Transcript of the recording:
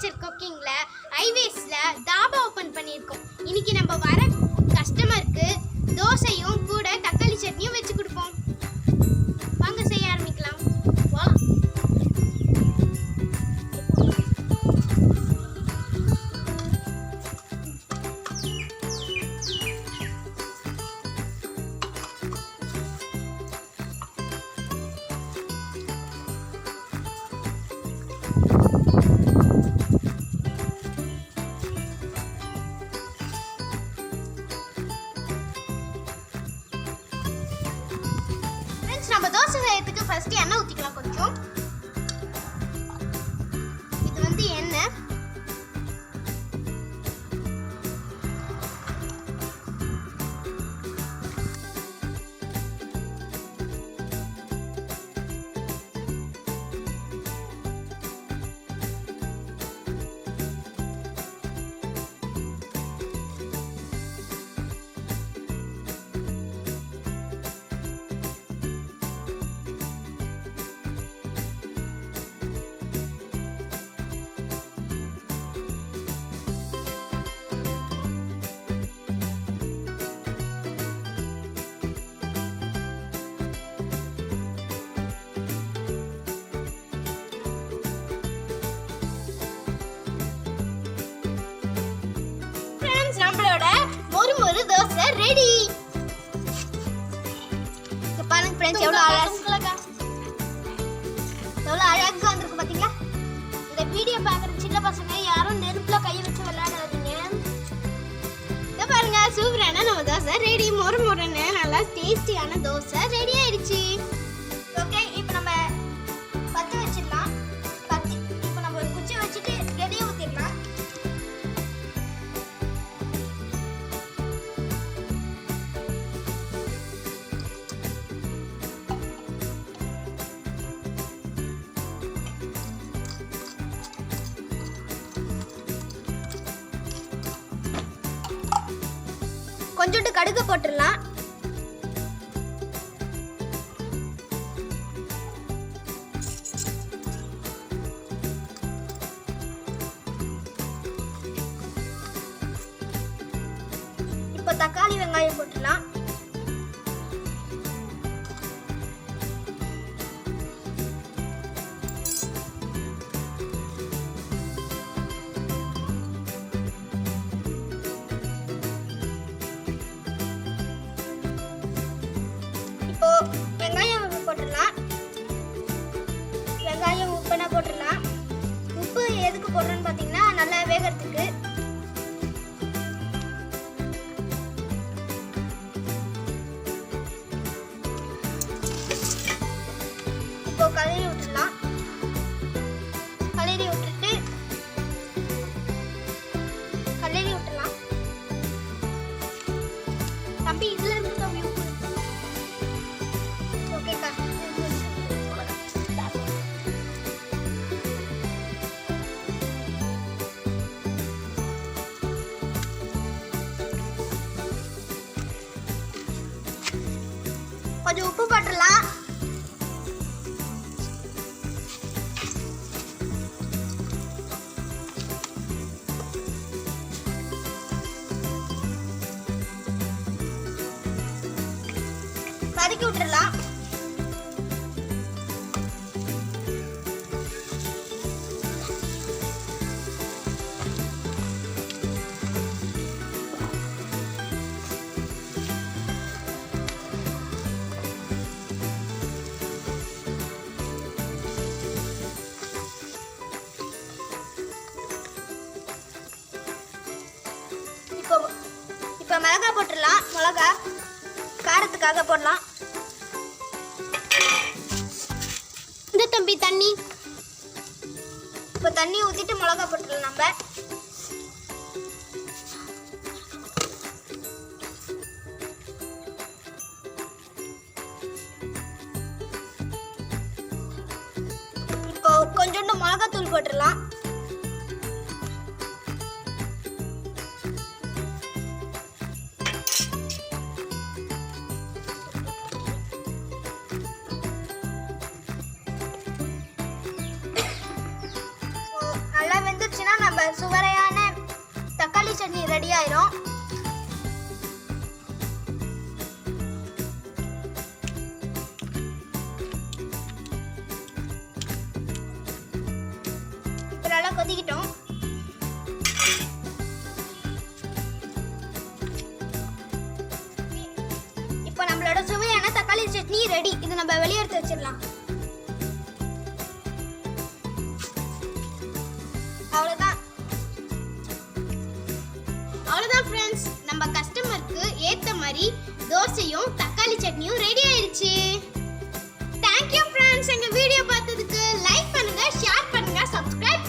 Nature குக்கிங்கில் ஹைவேஸ்ல dhaba open பண்ணியிருக்கோம். இன்னைக்கு நம்ம வர கஸ்டமருக்கு தோசையும் கூட தக்காளி சட்னியும் வச்சு கொடுப்போம். வாங்க செய்ய ஆரம்பிக்கலாம். வா. தோசை செய்யறதுக்கு ஃபர்ஸ்ட் எண்ணெய் ஊற்றிக்கலாம் கொஞ்சம். ஃப்ரெண்ட்ஸ் நம்மளோட மொறு மொறு தோசை ரெடி பாருங்க ஃப்ரெண்ட்ஸ் எவ்வளோ அழகா எவ்வளோ அழகா வந்திருக்கு பாத்தீங்களா? இந்த வீடியோ பார்க்குற சின்ன பசங்க யாரும் நெருப்புல கையை வச்சு விளையாடாதீங்க. இதை பாருங்க சூப்பரான நம்ம தோசை ரெடி மொறு மொறுன்னு நல்லா டேஸ்டியான தோசை ரெடி ஆயிடுச்சு. கொஞ்சோண்டு கடுகு போட்டுடலாம். இப்போ தக்காளி வெங்காயம் போட்டுடலாம். போடுறோன்னு பார்த்தீங்கன்னா நல்லா வேகிறதுக்கு வதக்கி விட்டுறலாம். இப்போ இப்போ மிளகா போட்டுடலாம் மிளகா காரத்துக்காக போடலாம். இந்த தம்பி தண்ணி. இப்போ தண்ணி ஊற்றிட்டு மிளகா போட்டுடலாம் நம்ம. இப்போ கொஞ்சோண்டு மிளகாத்தூள் போட்டுடலாம். இப்போ சுவரையான சுவையான தக்காளி சட்னி ரெடி ஆயிரும். இப்போ நல்லா கொதிக்கிட்டோம். இப்போ நம்மளோட சுவையான தக்காளி சட்னி ரெடி இதை நம்ம வெளியே எடுத்து வச்சிடலாம். மாதிரி தோசையும் தக்காளி சட்னியும் ரெடி ஆயிருச்சு. தேங்க்யூ ஃப்ரெண்ட்ஸ் எங்கள் வீடியோ பார்த்ததுக்கு லைக் பண்ணுங்க ஷேர் பண்ணுங்க சப்ஸ்கிரைப்